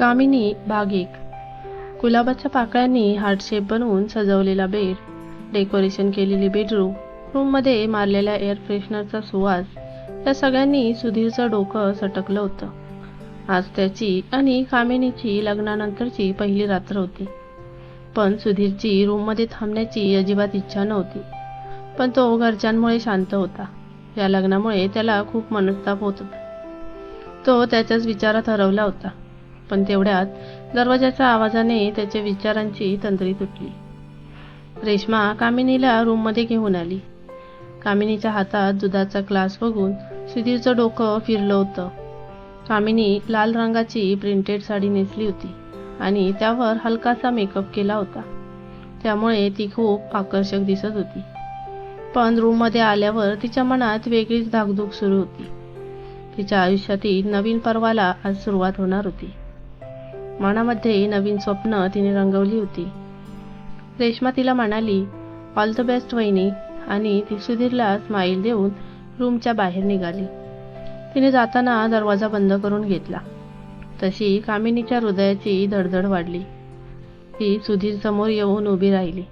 कामिनी भाग एक गुलाबाच्या पाकळ्यांनी हार्ट शेप बनवून सजवलेला बेड डेकोरेशन केलेली बेडरूम रूममध्ये मारलेल्या एअर फ्रेशनरचा सुवास या सगळ्यांनी सुधीरचं डोकं सटकलं होतं. आज त्याची आणि कामिनीची लग्नानंतरची पहिली रात्र होती. पण सुधीरची रूममध्ये थांबण्याची अजिबात इच्छा नव्हती. पण तो घरच्यांमुळे शांत होता. या लग्नामुळे त्याला खूप मनस्ताप होत होता. तो त्याच्याच विचारात हरवला होता. पण तेवढ्यात दरवाजाच्या आवाजाने त्याच्या विचारांची तंत्री तुटली. रेश्मा कामिनीला रूममध्ये घेऊन आली. कामिनीच्या हातात दुधाचा ग्लास बघून सुधीरचं डोकं फिरलं होतं. कामिनी लाल रंगाची प्रिंटेड साडी नेसली होती आणि त्यावर हलकासा मेकअप केला होता. त्यामुळे ती खूप आकर्षक दिसत होती. पण रूममध्ये आल्यावर तिच्या मनात वेगळीच धाकधूक सुरू होती. तिच्या आयुष्यातील नवीन पर्वाला आज सुरुवात होणार होती. मनामध्ये नवीन स्वप्न तिने रंगवली होती. रेश्मा तिला म्हणाली ऑल द बेस्ट वहिनी. आणि ती सुधीरला स्माईल देऊन रूमच्या बाहेर निघाली. तिने जाताना दरवाजा बंद करून घेतला. तशी कामिनीच्या हृदयाची धडधड वाढली. ती सुधीर समोर येऊन उभी राहिली.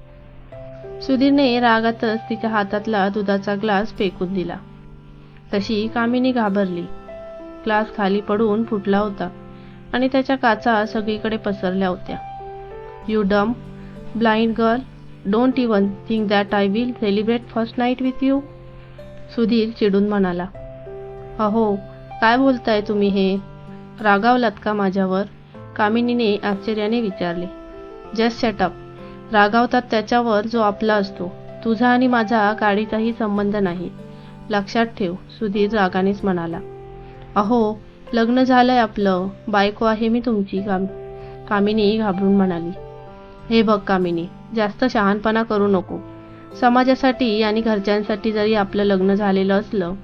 सुधीरने रागातच तिच्या हातातला दुधाचा ग्लास फेकून दिला. तशी कामिनी घाबरली. ग्लास खाली पडून फुटला होता. आणि त्याच्या काचा सगळीकडे पसरल्या होत्या. You dumb blind girl don't even think that I will celebrate first night with you Sudhir चिडून म्हणाला. अहो काय बोलताय तुम्ही हे? रागावलात का माझ्यावर? कामिनीने आश्चर्याने विचारले. जस्ट सेटअप रागावतात त्याच्यावर जो आपला असतो. तुझा आणि माझा गाडीचाही संबंध नाही. लक्षात ठेव सुधीर रागानेच म्हणाला. अहो लग्न झालंय आपलं. बायको आहे मी तुमची काम कामिनी घाबरून म्हणाली. हे बघ कामिनी जास्त शहाणपणा करू नको. समाजासाठी आणि घरच्यांसाठी जरी आपलं लग्न झालेलं असलं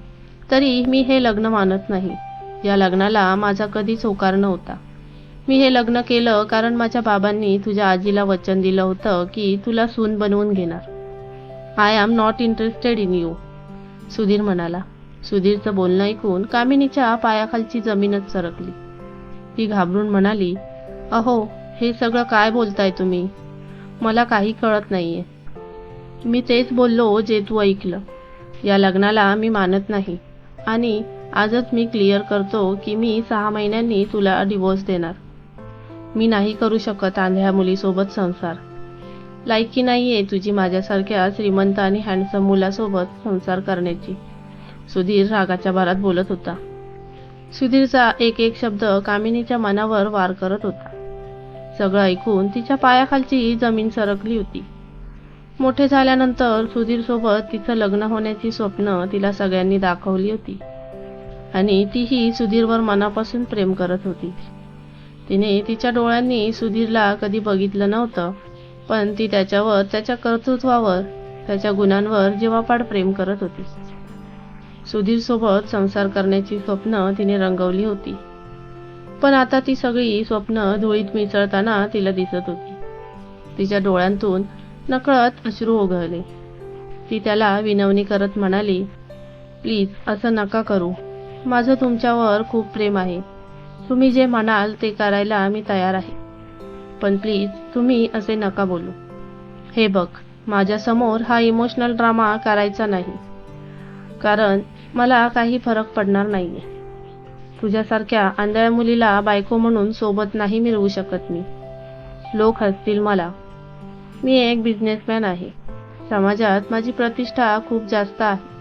तरी मी हे लग्न मानत नाही. या लग्नाला माझा कधीच होकार नव्हता. मी हे लग्न केलं कारण माझ्या बाबांनी तुझ्या आजीला वचन दिलं होतं की तुला सून बनवून घेणार. I am not interested in you Sudhir म्हणाला. सुधीरचं बोलणं ऐकून कामिनीच्या पायाखालची जमीनच सरकली. ती घाबरून म्हणाली अहो हे सगळं काय बोलताय तुम्ही? मला काही कळत नाहीये. मी तेच बोललो जे तू ऐकलं. या लग्नाला मी मानत नाही. आणि आजच मी क्लिअर करतो की मी सहा महिन्यांनी तुला डिवोर्स देणार. मी नाही करू शकत आंधळ्या मुलीसोबत संसार. लायकी नाही आहे तुझी माझ्यासारख्या श्रीमंत आणि हँडसम मुलासोबत संसार करण्याची. सुधीर रागाच्या भरात बोलत होता. सुधीरचा एक एक शब्द कामिनीच्या मनावर वार करत होता. सगळं ऐकून तिच्या पायाखालची जमीन सरकली होती. मोठे झाल्यानंतर सुधीर सोबत तिचं लग्न होण्याची स्वप्न तिला सगळ्यांनी दाखवली होती. आणि तीही सुधीरवर मनापासून प्रेम करत होती. तिने तिच्या डोळ्यांनी सुधीरला कधी बघितलं नव्हतं पण ती त्याच्यावर त्याच्या कर्तृत्वावर त्याच्या गुणांवर जीवापाड प्रेम करत होती. सुधीरसोबत संसार करण्याची स्वप्न तिने रंगवली होती. पण आता ती सगळी स्वप्न धुळीत मिसळताना तिला दिसत होती. तिच्या डोळ्यांतून नकळत अश्रू ओघळले. ती त्याला विनवणी करत म्हणाली प्लीज असं नका करू. माझं तुमच्यावर खूप प्रेम आहे. तुम्ही जे म्हणाल ते करायला मी तयार आहे. पण प्लीज तुम्ही असे नका बोलू. हे बघ माझ्यासमोर हा इमोशनल ड्रामा करायचा नाही. कारण मला काही फरक पडणार नाहीये. तुझ्यासारख्या आंधळ्या मुलीला बायको म्हणून सोबत नाही मिळवू शकत मी. लोक हसतील मला. मी एक बिझनेसमॅन आहे. समाजात माझी प्रतिष्ठा खूप जास्त आहे.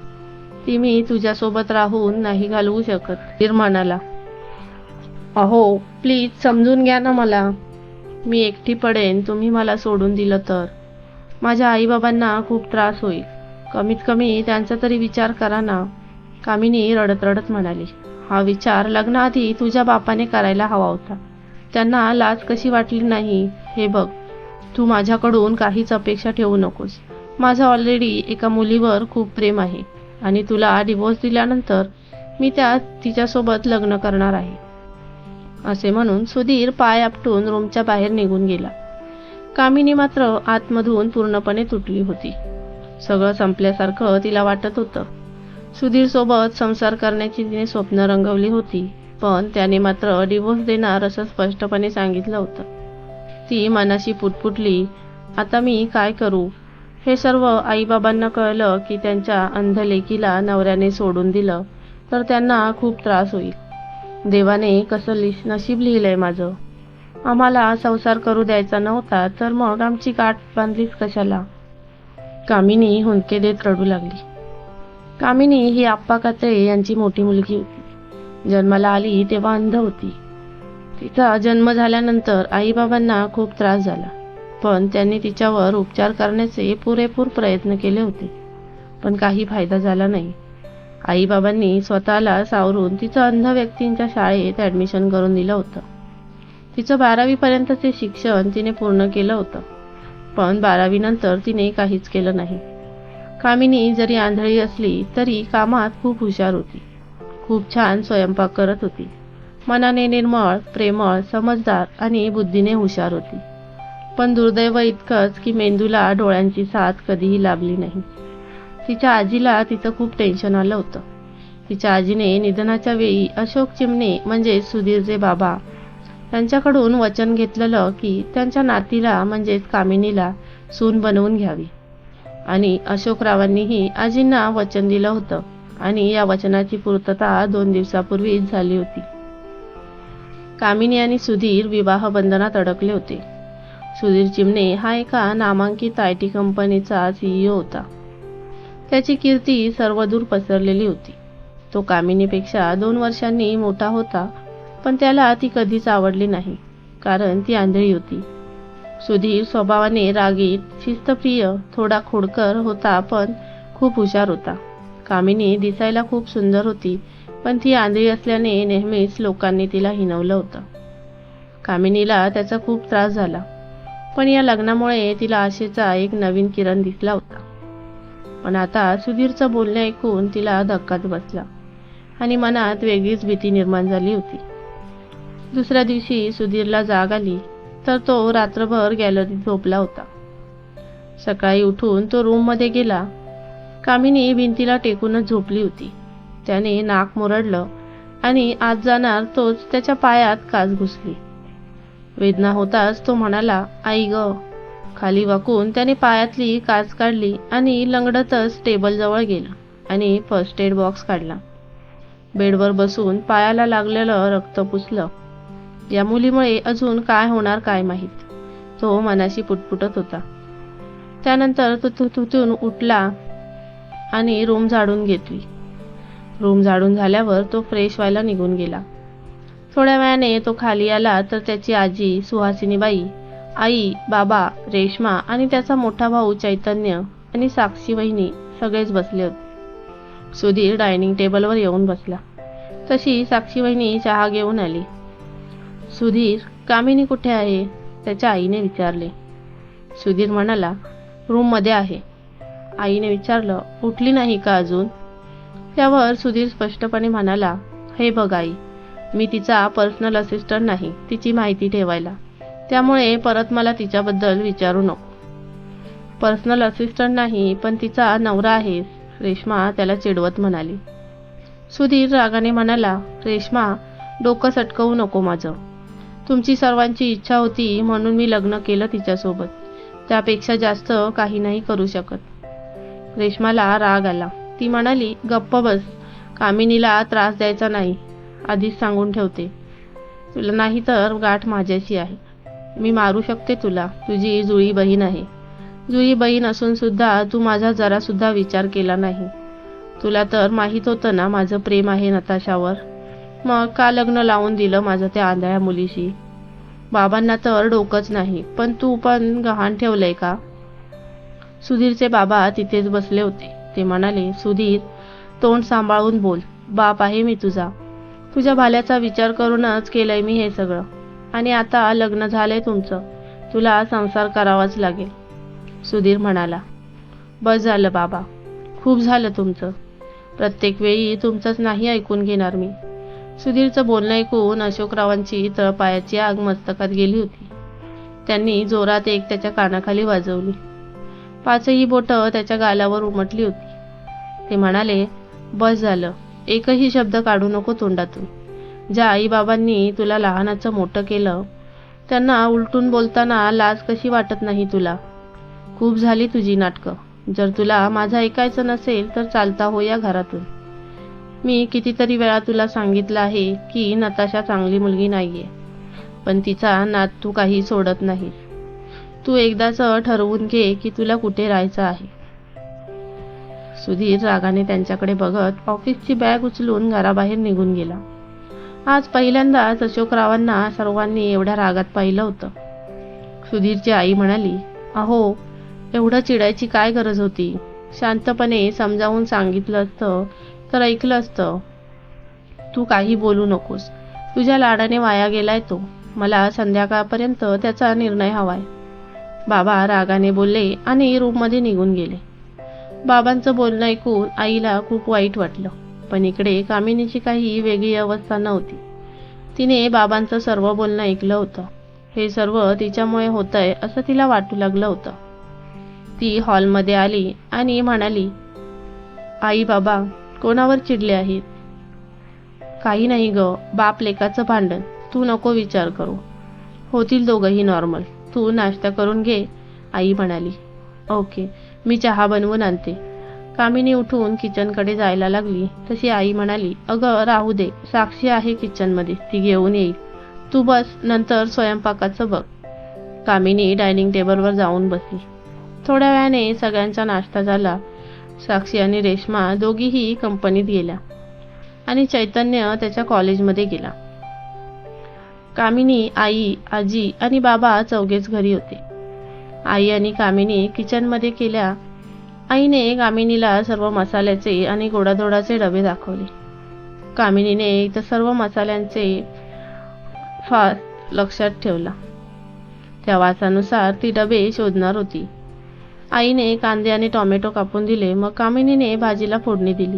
ती मी तुझ्यासोबत राहून नाही घालवू शकत निर्माणाला. म्हणाला अहो प्लीज समजून घ्या ना मला. मी एकटी पडेन तुम्ही मला सोडून दिलं तर. माझ्या आईबाबांना खूप त्रास होईल. कमीत कमी त्यांचा तरी विचार करा ना. कामिनी रडत रडत म्हणाली हा विचार लग्नाआधी तुझ्या बापाने करायला हवा होता. त्यांना लाज कशी वाटली नाही हे बघ. तू माझ्याकडून काहीच अपेक्षा ठेवू नकोस. माझं ऑलरेडी एका मुलीवर खूप प्रेम आहे आणि तुला डिवोर्स दिल्यानंतर मी त्या तिच्यासोबत लग्न करणार आहे. असे म्हणून सुधीर पाय आपटून रूमच्या बाहेर निघून गेला. कामिनी मात्र आतमधून पूर्णपणे तुटली होती. सगळं संपल्यासारखं तिला वाटत होतं. सुधीरसोबत संसार करण्याची तिने स्वप्न रंगवली होती पण त्याने मात्र डिवोर्स देणार असं स्पष्टपणे सांगितलं होतं. ती मनाशी पुटपुटली आता मी काय करू? हे सर्व आईबाबांना कळलं की त्यांच्या अंधलेकीला नवऱ्याने सोडून दिलं तर त्यांना खूप त्रास होईल. देवाने कसं लि नशीब लिहिलंय माझं? आम्हाला संसार करू द्यायचा नव्हता तर मग आमची गाठ बांधलीच कशाला? कामिनी हुंदके देत रडू लागली. कामिनी ही आप्पा कात्रे यांची मोठी मुलगी होती. जन्माला आली तेव्हा अंध होती. तिचा जन्म झाल्यानंतर आईबाबांना खूप त्रास झाला. पण त्यांनी तिच्यावर उपचार करण्याचे पुरेपूर प्रयत्न केले होते. पण काही फायदा झाला नाही. आईबाबांनी स्वतःला सावरून तिचं अंध व्यक्तींच्या शाळेत ॲडमिशन करून दिलं होतं. तिचं बारावीपर्यंतचे शिक्षण तिने पूर्ण केलं होतं. पण बारावीनंतर तिने काहीच केलं नाही. कामिनी जरी आंधळी असली तरी कामात खूप हुशार होती. खूप छान स्वयंपाक करत होती. मनाने निर्मळ प्रेमळ समजदार आणि बुद्धीने हुशार होती. पण दुर्दैव इतकंच की मेंदूला डोळ्यांची साथ कधीही लाभली नाही. तिच्या आजीला तिचं खूप टेन्शन आलं होतं. तिच्या आजीने निधनाच्या वेळी अशोक चिमणे म्हणजे सुधीरचे बाबा त्यांच्याकडून वचन घेतलेलं की त्यांच्या नातीला म्हणजेच कामिनीला सून बनवून घ्यावी. आणि अशोकरावांनीही आजींना वचन दिलं होतं आणि या वचनाची पूर्तता दोन दिवसापूर्वी झाली होती. कामिनी आणि सुधीर विवाह बंधनात अडकले होते. सुधीर चिमणे हा एका नामांकित आय टी कंपनीचा सीईओ होता. त्याची कीर्ती सर्वदूर पसरलेली होती. तो कामिनीपेक्षा दोन वर्षांनी मोठा होता पण त्याला ती कधीच आवडली नाही कारण ती आंधळी होती. सुधीर स्वभावाने रागीत शिस्तप्रिय थोडा खोडकर होता पण खूप हुशार होता. कामिनी दिसायला खूप सुंदर होती पण ती आंधळी असल्याने नेहमीच लोकांनी तिला हिनवलं होतं. कामिनीला त्याचा खूप त्रास झाला पण या लग्नामुळे तिला आशेचा एक नवीन किरण दिसला होता. पण आता सुधीरचं बोलणं ऐकून तिला धक्काच बसला आणि मनात वेगळीच भीती निर्माण झाली होती. दुसऱ्या दिवशी सुधीरला जाग आली तर तो रात्रभर गॅलरीत झोपला होता. सकाळी उठून तो रूममध्ये गेला. कामिनी भिंतीला टेकूनच झोपली होती. त्याने नाक मुरडलं आणि आत जाणार तोच त्याच्या पायात काच घुसली. वेदना होताच तो म्हणाला आई ग. खाली वाकून त्याने पायातली काच काढली आणि लंगडतच टेबलजवळ गेला आणि फर्स्ट एड बॉक्स काढला. बेडवर बसून पायाला लागलेलं रक्त पुसलं. या मुलीमुळे अजून काय होणार काय माहीत. तो मनाशी पुटपुटत होता. त्यानंतर तो तिथून उठला आणि रूम झाडून घेतली. रूम झाडून झाल्यावर तो फ्रेश व्हायला निघून गेला. थोड्या वेळाने तो खाली आला तर त्याची आजी सुहासिनीबाई आई बाबा रेश्मा आणि त्याचा मोठा भाऊ चैतन्य आणि साक्षी वहिनी सगळेच बसले होते. सुधीर डायनिंग टेबलवर येऊन बसला. तशी साक्षी वहिनी चहा घेऊन आली. सुधीर कामिनी कुठे आहे? त्याच्या आईने विचारले. सुधीर म्हणाला रूममध्ये आहे. आईने विचारलं उठली नाही का अजून? त्यावर सुधीर स्पष्टपणे म्हणाला हे बघ आई मी तिचा पर्सनल असिस्टंट नाही तिची माहिती ठेवायला. त्यामुळे परत मला तिच्याबद्दल विचारू नको. पर्सनल असिस्टंट नाही पण तिचा नवरा आहे रेश्मा त्याला चिडवत म्हणाली. सुधीर रागाने म्हणाला रेश्मा डोकं सटकवू नको माझं. तुमची सर्वांची इच्छा होती म्हणून मी लग्न केलं तिच्यासोबत. त्यापेक्षा जास्त काही नाही करू शकत. रेश्माला राग आला. ती म्हणाली गप्प बस. कामिनीला त्रास द्यायचा नाही. आधीच सांगून ठेवते. तुला नाही तर गाठ माझ्याशी आहे. मी मारू शकते तुला. तुझी जुळी बहीण आहे. जुळी बहीण असून सुद्धा तू माझा जरासुद्धा विचार केला नाही. तुला तर माहीत होतं ना माझं प्रेम आहे नताशावर. मग का लग्न लावून दिलं माझं त्या आंधळ्या मुलीशी? बाबांना तर डोकंच नाही पण तू पण गहाण ठेवलंय का? सुधीरचे बाबा तिथेच बसले होते. ते म्हणाले सुधीर तोंड सांभाळून बोल. बाप आहे मी तुझा. तुझ्या भाल्याचा विचार करूनच केलंय मी हे सगळं. आणि आता लग्न झालंय तुमचं. तुला संसार करावाच लागेल. सुधीर म्हणाला बस झालं बाबा. खूप झालं तुमचं. प्रत्येक वेळी तुमचंच नाही ऐकून घेणार मी. सुधीरचं बोलणं ऐकून अशोकरावांची तळपायाची आग मस्तकात गेली होती. त्यांनी जोरात एक त्याच्या कानाखाली वाजवली. पाचही बोटं त्याच्या गालावर उमटली होती. ते म्हणाले बस झालं. एकही शब्द काढू नको तोंडातून. ज्या आईबाबांनी तुला लहानाचं मोठं केलं त्यांना उलटून बोलताना लाज कशी वाटत नाही तुला? खूप झाली तुझी नाटकं. जर तुला माझं ऐकायचं नसेल तर चालता हो या घरातून. मी कितीतरी वेळा तुला सांगितलं आहे की नताशा चांगली मुलगी नाहीये. पण तिचा नात तू काही सोडत नाही. तू एकदाच ठरवून घे की तुला कुठे राहायचं आहे. सुधीर रागाने त्यांच्याकडे बघत ऑफिसची बॅग उचलून घराबाहेर निघून गेला. आज पहिल्यांदाच अशोकरावांना सर्वांनी एवढ्या रागात पाहिलं होतं. सुधीरची आई म्हणाली अहो एवढं चिडायची काय गरज होती? शांतपणे समजावून सांगितलं असतं तर ऐकलं असतं. तू काही बोलू नकोस. तुझ्या लाडाने वाया गेलाय तो. मला संध्याकाळपर्यंत त्याचा निर्णय हवाय. बाबा रागाने बोलले आणि रूममध्ये निघून गेले. बाबांचं बोलणं ऐकून आईला खूप वाईट वाटलं. पण इकडे कामिनीची काही वेगळी अवस्था नव्हती. तिने बाबांचं सर्व बोलणं ऐकलं होतं. हे सर्व तिच्यामुळे होतंय असं तिला वाटू लागलं होतं. ती हॉलमध्ये आली आणि म्हणाली आई बाबा कोणावर चिडले आहेत काही नाही ग बाप लेकाचं भांडण. तू नको विचार करू. होतील दोघंही नॉर्मल तू नाश्ता करून घे आई म्हणाली. ओके मी चहा बनवून आणते. कामिनी उठून किचनकडे जायला लागली. तशी आई म्हणाली अगं राहू दे. साक्षी आहे किचनमध्ये. ती घेऊन येईल. तू बस नंतर स्वयंपाकाचं बघ. कामिनी डायनिंग टेबलवर जाऊन बसली. थोड्या वेळाने सगळ्यांचा नाश्ता झाला. साक्षी आणि रेश्मा दोघीही कंपनीत गेल्या. आणि चैतन्य त्याच्या कॉलेजमध्ये गेला. कामिनी आई आजी आणि बाबा चौघेच घरी होते. आई आणि कामिनी किचनमध्ये केल्या. आईने कामिनीला सर्व मसाल्याचे आणि गोडाधोडाचे डबे दाखवले. कामिनीने इथं सर्व मसाल्यांचे फार लक्षात ठेवला. त्या वासानुसार ती डबे शोधणार होती. आईने कांदे आणि टोमॅटो कापून दिले मग कामिनीने भाजीला फोडणी दिली.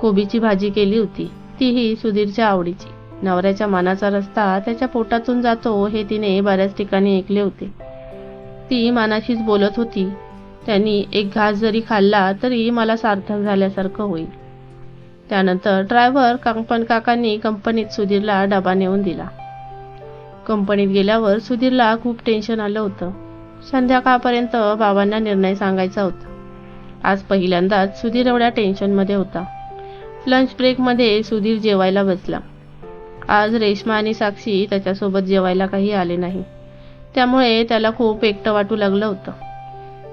कोबीची भाजी केली होती तीही सुधीरच्या आवडीची. नवऱ्याच्या मानाचा रस्ता त्याच्या पोटातून जातो हे तिने बऱ्याच ठिकाणी ऐकले होते. ती मानाशीच बोलत होती त्यांनी एक घास जरी खाल्ला तरी मला सार्थक झाल्यासारखं होईल. त्यानंतर ड्रायव्हर कांपण काकांनी कंपनीत सुधीरला डबा नेऊन दिला. कंपनीत गेल्यावर सुधीरला खूप टेन्शन आलं होतं. संध्याकाळपर्यंत बाबांना निर्णय सांगायचा होता. आज पहिल्यांदाच सुधीर एवढ्या टेन्शनमध्ये होता. लंच ब्रेकमध्ये सुधीर जेवायला बसला. आज रेश्मा आणि साक्षी त्याच्यासोबत जेवायला काही आले नाही. त्यामुळे त्याला खूप एकटं वाटू लागलं होतं.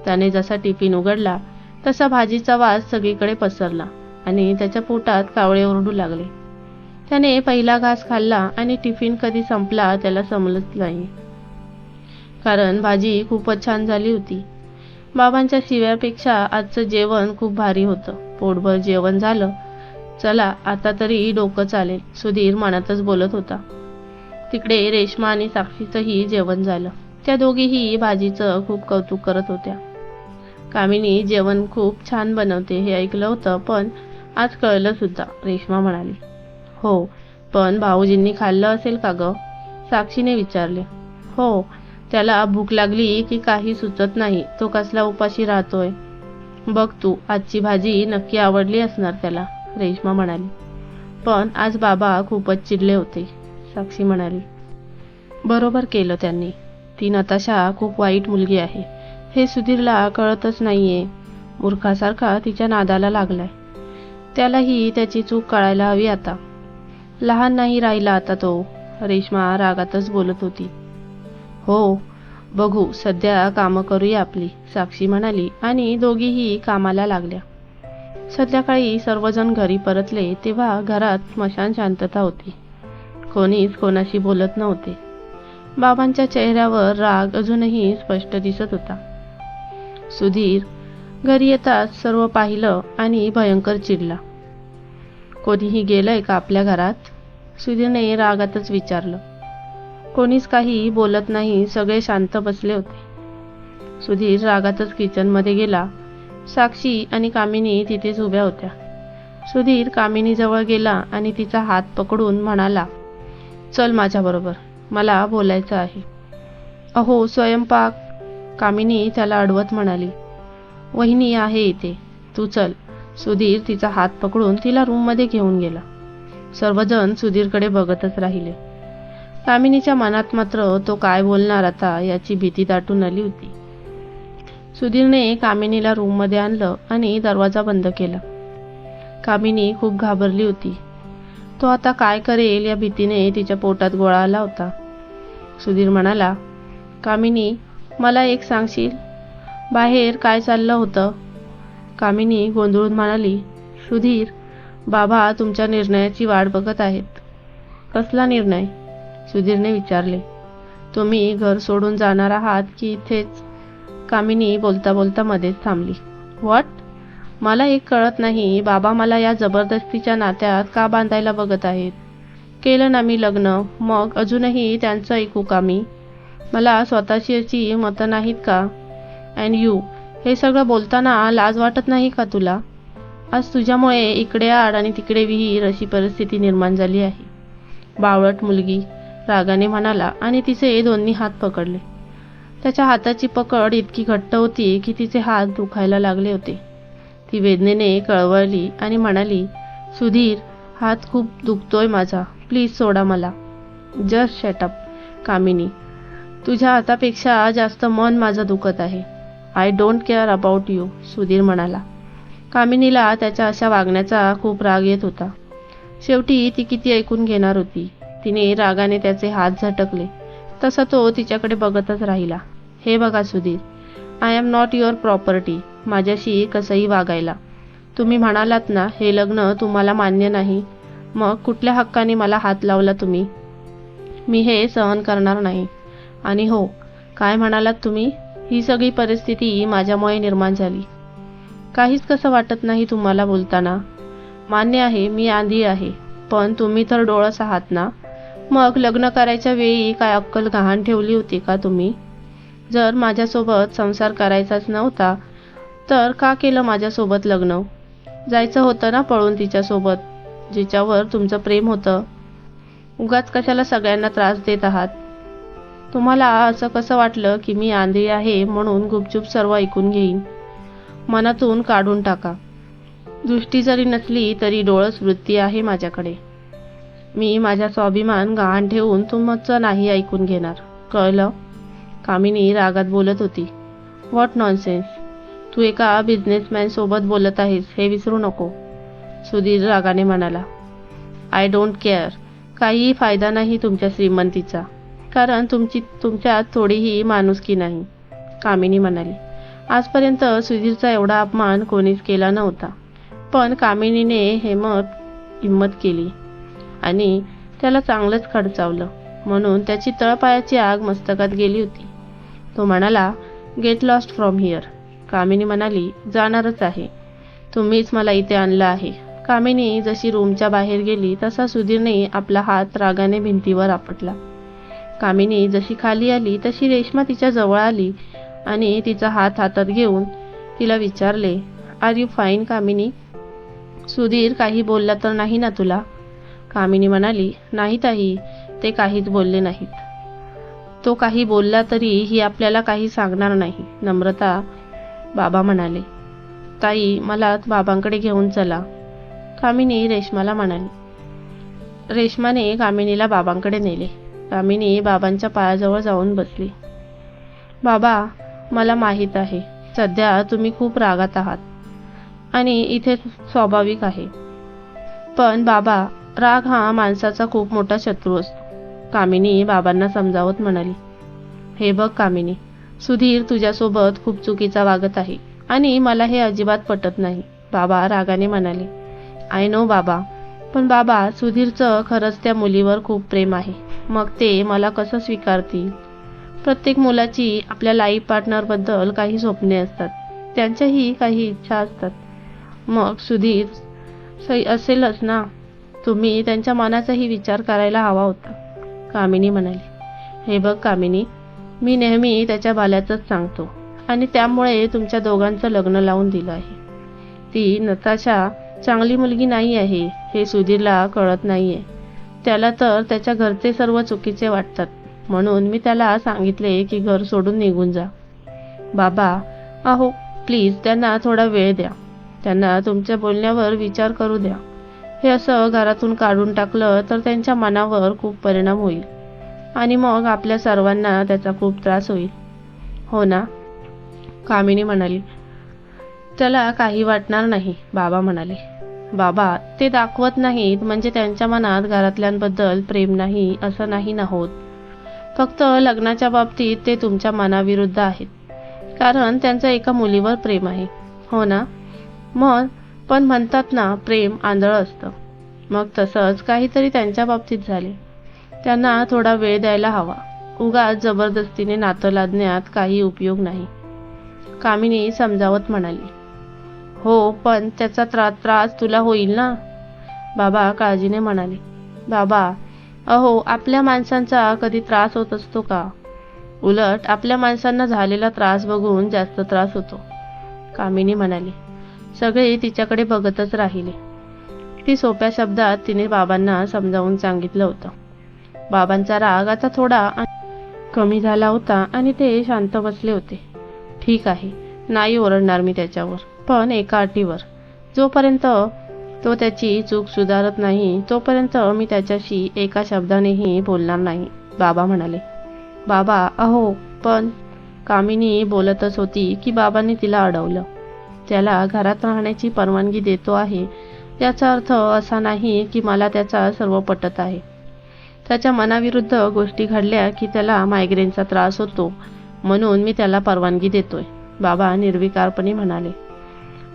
त्याने जसा टिफिन उघडला तसा भाजीचा वास सगळीकडे पसरला आणि त्याच्या पोटात कावळे ओरडू लागले. त्याने पहिला घास खाल्ला आणि टिफिन कधी संपला त्याला समजत नाही. कारण भाजी खूपच छान झाली होती. बाबांच्या शिव्यापेक्षा आजचं जेवण खूप भारी होतं. पोटभर जेवण झालं. चला आता तरी डोकं चालेल सुधीर मनातच बोलत होता. तिकडे रेश्मा आणि साक्षीचंही जेवण झालं. त्या दोघीही भाजीचं खूप कौतुक करत होत्या. कामिनी जेवण खूप छान बनवते हे ऐकलं होतं पण आज कळलं सुद्धा रेश्मा म्हणाली. हो पण भाऊजींनी खाल्लं असेल का ग? साक्षीने विचारले. हो त्याला भूक लागली की काही सुचत नाही. तो कसला उपाशी राहतोय? बघ तू आजची भाजी नक्की आवडली असणार त्याला रेश्मा म्हणाली. पण आज बाबा खूपच चिडले होते साक्षी म्हणाली. बरोबर केलं त्यांनी. ती नताशा खूप वाईट मुलगी आहे. हे सुधीरला कळतच नाहीये. मूर्खासारखा तिच्या नादाला लागलाय. त्यालाही त्याची चूक कळायला हवी आता. लहान नाही राहिला आता तो रेश्मा रागातच बोलत होती. हो बघू सध्या कामं करूया आपली साक्षी म्हणाली आणि दोघीही कामाला लागल्या. संध्याकाळी सर्वजण घरी परतले तेव्हा घरात स्मशान शांतता होती. कोणीच कोणाशी बोलत नव्हते. बाबांच्या चेहऱ्यावर राग अजूनही स्पष्ट दिसत होता. सुधीर घरी येताच सर्व पाहिलं आणि भयंकर चिडला. कोणीही गेलंय का आपल्या घरात? सुधीरने रागातच विचारलं. कोणीच काही बोलत नाही सगळे शांत बसले होते. सुधीर रागातच किचनमध्ये गेला. साक्षी आणि कामिनी तिथेच उभ्या होत्या. सुधीर कामिनीजवळ गेला आणि तिचा हात पकडून म्हणाला चल माझ्याबरोबर मला बोलायचं आहे. अहो स्वयंपाक. कामिनी त्याला अडवत म्हणाली वहिनी आहे इथे तू चल. सुधीर तिचा हात पकडून तिला रूममध्ये घेऊन गेला. सर्वजण सुधीरकडे बघतच राहिले. कामिनीच्या मनात मात्र तो काय बोलणार आता याची भीती दाटून आली होती. सुधीरने कामिनीला रूममध्ये आणलं आणि दरवाजा बंद केला. कामिनी खूप घाबरली होती. तो आता काय करेल या भीतीने तिच्या पोटात गोळा आला होता. सुधीर म्हणाला कामिनी मला एक सांगशील? बाहेर काय चाललं होतं? कामिनी गोंधळून म्हणाली सुधीर बाबा तुमच्या निर्णयाची वाट बघत आहेत. कसला निर्णय? सुधीरने विचारले तुम्ही घर सोडून जाणार आहात की इथेच? कामिनी बोलता बोलता मध्येच थांबली. व्हॉट मला एक कळत नाही. बाबा मला या जबरदस्तीच्या नात्यात का बांधायला बघत आहेत? केलं ना मी लग्न. मग अजूनही त्यांचं ऐकू का मी? मला स्वतःची याची मतं नाहीत का? अँड यू हे सगळं बोलताना लाज वाटत नाही का तुला? आज तुझ्यामुळे इकडे आड आणि तिकडे विहीर अशी परिस्थिती निर्माण झाली आहे. बावळट मुलगी रागाने म्हणाला आणि तिचे दोन्ही हात पकडले. त्याच्या हाताची पकड इतकी घट्ट होती की तिचे हात दुखायला लागले होते. ती वेदनेने कळवळली आणि म्हणाली सुधीर हात खूप दुखतोय माझा. प्लीज सोडा मला. Just shut up Kamini. तुझ्या हातापेक्षा जास्त मन माझं दुखत आहे. I don't care about you Sudhir म्हणाला. कामिनीला त्याच्या अशा वागण्याचा खूप राग येत होता. शेवटी ती किती ऐकून घेणार होती? तिने रागाने त्याचे हात झटकले. तसा तो तिच्याकडे बघतच राहिला. हे बघा Sudhir I am not your property माझ्याशी कसंही वागायला. तुम्ही म्हणालात ना हे लग्न तुम्हाला मान्य नाही. मग कुठल्या हक्काने मला हात लावला तुम्ही? मी हे सहन करणार नाही. आणि हो काय म्हणालात तुम्ही? ही सगळी परिस्थिती माझ्यामुळे निर्माण झाली. काहीच कसं वाटत नाही तुम्हाला बोलताना. मान्य आहे मी आंधी आहे. पण तुम्ही तर डोळस आहात ना? मग लग्न करायच्या वेळी काय अक्कल गहाण ठेवली होती का तुम्ही? जर माझ्यासोबत संसार करायचाच नव्हता तर का केलं माझ्यासोबत लग्न? जायचं होतं ना पळून तिच्यासोबत जिच्यावर तुमचं प्रेम होतं. उगाच कशाला सगळ्यांना त्रास देत आहात? तुम्हाला असं कसं वाटलं की मी आंधळी आहे म्हणून गुपचूप सर्व ऐकून घेईन? मनातून काढून टाका. दृष्टी जरी नसली तरी डोळस वृत्ती आहे माझ्याकडे. मी माझा स्वाभिमान गहाण ठेवून तुमचं नाही ऐकून घेणार. कळलं? कामिनी रागात बोलत होती. व्हॉट नॉनसेन्स तू एका बिझनेसमॅन सोबत बोलत आहेस हे विसरू नको. सुधीर रागाने म्हणाला. आय डोंट केअर काहीही फायदा नाही तुमच्या श्रीमंतीचा. कारण तुमची तुमच्यात थोडीही माणुसकी नाही. कामिनी म्हणाली. आजपर्यंत सुधीरचा एवढा अपमान कोणीच केला नव्हता. पण कामिनीने हेमत हिंमत केली. आणि त्याला चांगलंच खडचावलं. म्हणून त्याची तळपायाची आग मस्तकात गेली होती. तो म्हणाला get lost from here Kamini म्हणाली जाणारच आहे. तुम्हीच मला इथे आणलं आहे. कामिनी जशी रूमच्या बाहेर गेली तसा सुधीरने आपला हात रागाने भिंतीवर आपटला. कामिनी जशी खाली आली तशी रेश्मा तिच्या जवळ आली आणि तिचा हात हातात घेऊन तिला विचारले are you fine Kamini? Sudhir काही बोलला तर नाही ना तुला? कामिनी म्हणाली नाही ताई ते काहीच बोलले नाहीत. तो काही बोलला तरी ही आपल्याला काही सांगणार नाही. नम्रता बाबा म्हणाले ताई मला बाबांकडे घेऊन चला. कामिनी रेश्माला म्हणाली रेश्माने कामिनीला बाबांकडे नेले. कामिनी बाबांच्या पायाजवळ जाऊन बसली बाबा मला माहीत आहे सध्या तुम्ही खूप रागात आहात आणि इथे स्वाभाविक आहे. पण बाबा राग हा माणसाचा खूप मोठा शत्रू असतो कामिनी बाबांना समजावत म्हणाली. हे बघ कामिनी सुधीर तुझ्यासोबत खूप चुकीचा वागत आहे आणि मला हे अजिबात पटत नाही बाबा रागाने म्हणाले. आय नो बाबा पण बाबा सुधीरचं खरंच त्या मुलीवर खूप प्रेम आहे. मग ते मला कसं स्वीकारतील? प्रत्येक मुलाची आपल्या लाईफ पार्टनरबद्दल काही स्वप्ने असतात. त्यांच्याही काही इच्छा असतात. मग सुधीर सही असेलच ना? तुम्ही त्यांच्या मनाचाही विचार करायला हवा होता. कामिनी म्हणाली हे बघ कामिनी मी नेहमी त्याच्या बाल्याचंच सांगतो आणि त्यामुळे तुमच्या दोघांचं लग्न लावून दिलं आहे. ती नताशा चांगली मुलगी नाही आहे हे सुधीरला कळत नाहीये. त्याला तर त्याच्या घरचे सर्व चुकीचे वाटतात. म्हणून मी त्याला सांगितले की घर सोडून निघून जा. बाबा अहो प्लीज त्यांना थोडा वेळ द्या. त्यांना तुमच्या बोलण्यावर विचार करू द्या. हे असं घरातून काढून टाकलं तर त्यांच्या मनावर खूप परिणाम होईल. आणि मग आपल्या सर्वांना त्याचा खूप त्रास होईल. हो ना? कामिनी म्हणाली. त्याला काही वाटणार नाही बाबा म्हणाले. बाबा ते दाखवत नाहीत म्हणजे त्यांच्या मनात घरातल्यांबद्दल प्रेम नाही असं नाही ना होत. फक्त लग्नाच्या बाबतीत ते तुमच्या मनाविरुद्ध आहेत. कारण त्यांचं एका मुलीवर प्रेम आहे. हो ना? मग पण म्हणतात ना प्रेम आंधळं असतं. मग तसंच काहीतरी त्यांच्या बाबतीत झाले. त्यांना थोडा वेळ द्यायला हवा. उगाच जबरदस्तीने नातं लादण्यात काही उपयोग नाही. कामिनी समजावत म्हणाली हो पण त्याचा त्रा त्रास तुला होईल ना? बाबा काळजीने म्हणाले बाबा अहो आपल्या माणसांचा कधी त्रास होत असतो का? उलट आपल्या माणसांना झालेला त्रास बघून जास्त त्रास होतो. कामिनी म्हणाली सगळे तिच्याकडे बघतच राहिले. ती सोप्या शब्दात तिने बाबांना समजावून सांगितलं होतं. बाबांचा राग आता थोडा कमी झाला होता आणि ते शांत बसले होते. ठीक आहे नाही ओरडणार मी त्याच्यावर पण एका अटीवर. जोपर्यंत तो त्याची चूक सुधारत नाही तोपर्यंत मी त्याच्याशी एका शब्दानेही बोलणार नाही बाबा म्हणाले. बाबा अहो पण कामिनी बोलतच होती की बाबांनी तिला अडवलं. त्याला घरात राहण्याची परवानगी देतो आहे. याचा अर्थ असा नाही की मला त्याचा सर्व पटत आहे. त्याच्या मनाविरुद्ध गोष्टी घडल्या की त्याला मायग्रेनचा त्रास होतो. म्हणून मी त्याला परवानगी देतोय. बाबा निर्विकारपणे म्हणाले.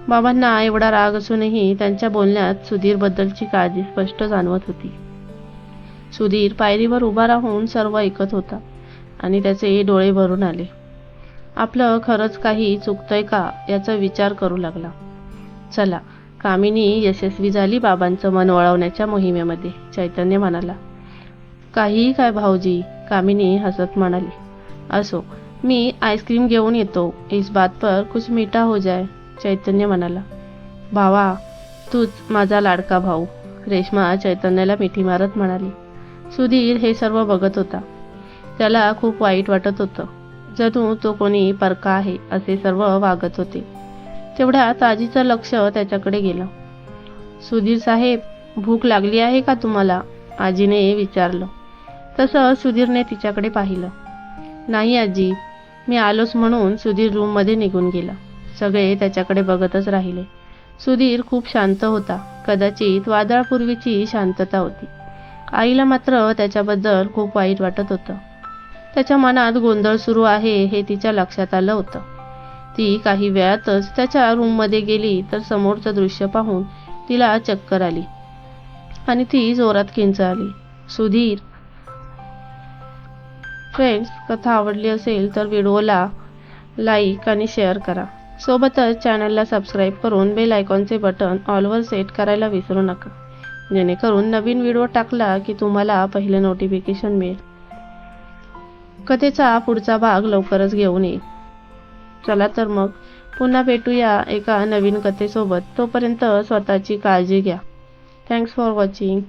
बाबांना एवढा राग असूनही त्यांच्या बोलण्यात सुधीरबद्दलची काळजी स्पष्ट जाणवत होती. सुधीर पायरीवर उभा राहून सर्व ऐकत होता आणि त्याचे डोळे भरून आले. आपलं खरंच काही चुकतंय का याचा विचार करू लागला. चला कामिनी यशस्वी झाली बाबांचं मन वळवण्याच्या मोहिमेमध्ये चैतन्य म्हणाला. काही काय भाऊजी कामिनी हसत म्हणाली. असो मी आईस्क्रीम घेऊन येतो. इस बात पर कुछ मीठा हो जाय चैतन्य म्हणाला. भावा तूच माझा लाडका भाऊ रेश्मा चैतन्याला मिठी मारत म्हणाली. सुधीर हे सर्व बघत होता. त्याला खूप वाईट वाटत होतं. जणू तो कोणी परका आहे असे सर्व वागत होते. तेवढ्यात आजीचं लक्ष त्याच्याकडे गेलं. सुधीर साहेब भूक लागली आहे का तुम्हाला? आजीने विचारलं. तसं सुधीरने तिच्याकडे पाहिलं. नाही आजी मी आलोच म्हणून सुधीर रूममध्ये निघून गेला. सगळे त्याच्याकडे बघतच राहिले. सुधीर खूप शांत होता. कदाचित वादळापूर्वीची शांतता होती. आईला मात्र त्याच्याबद्दल खूप वाईट वाटत होतं. त्याच्या मनात गोंधळ सुरू आहे हे तिच्या लक्षात आलं होतं. ती काही वेळातच त्याच्या रूममध्ये गेली तर समोरचं दृश्य पाहून तिला चक्कर आली आणि ती जोरात किंच आली सुधीर. फ्रेंड्स कथा आवडली असेल तर व्हिडिओला लाईक आणि शेअर करा. सोबतच चॅनलला सबस्क्राईब करून बेल आयकॉनचे बटन ऑलवर सेट करायला विसरू नका. जेणेकरून नवीन व्हिडिओ टाकला की तुम्हाला पहिले नोटिफिकेशन मिळेल. कथेचा पुढचा भाग लवकरच घेऊन येईल चला तर मग पुन्हा भेटूया एका नवीन कथेसोबत. तोपर्यंत स्वतःची काळजी घ्या. Thanks for watching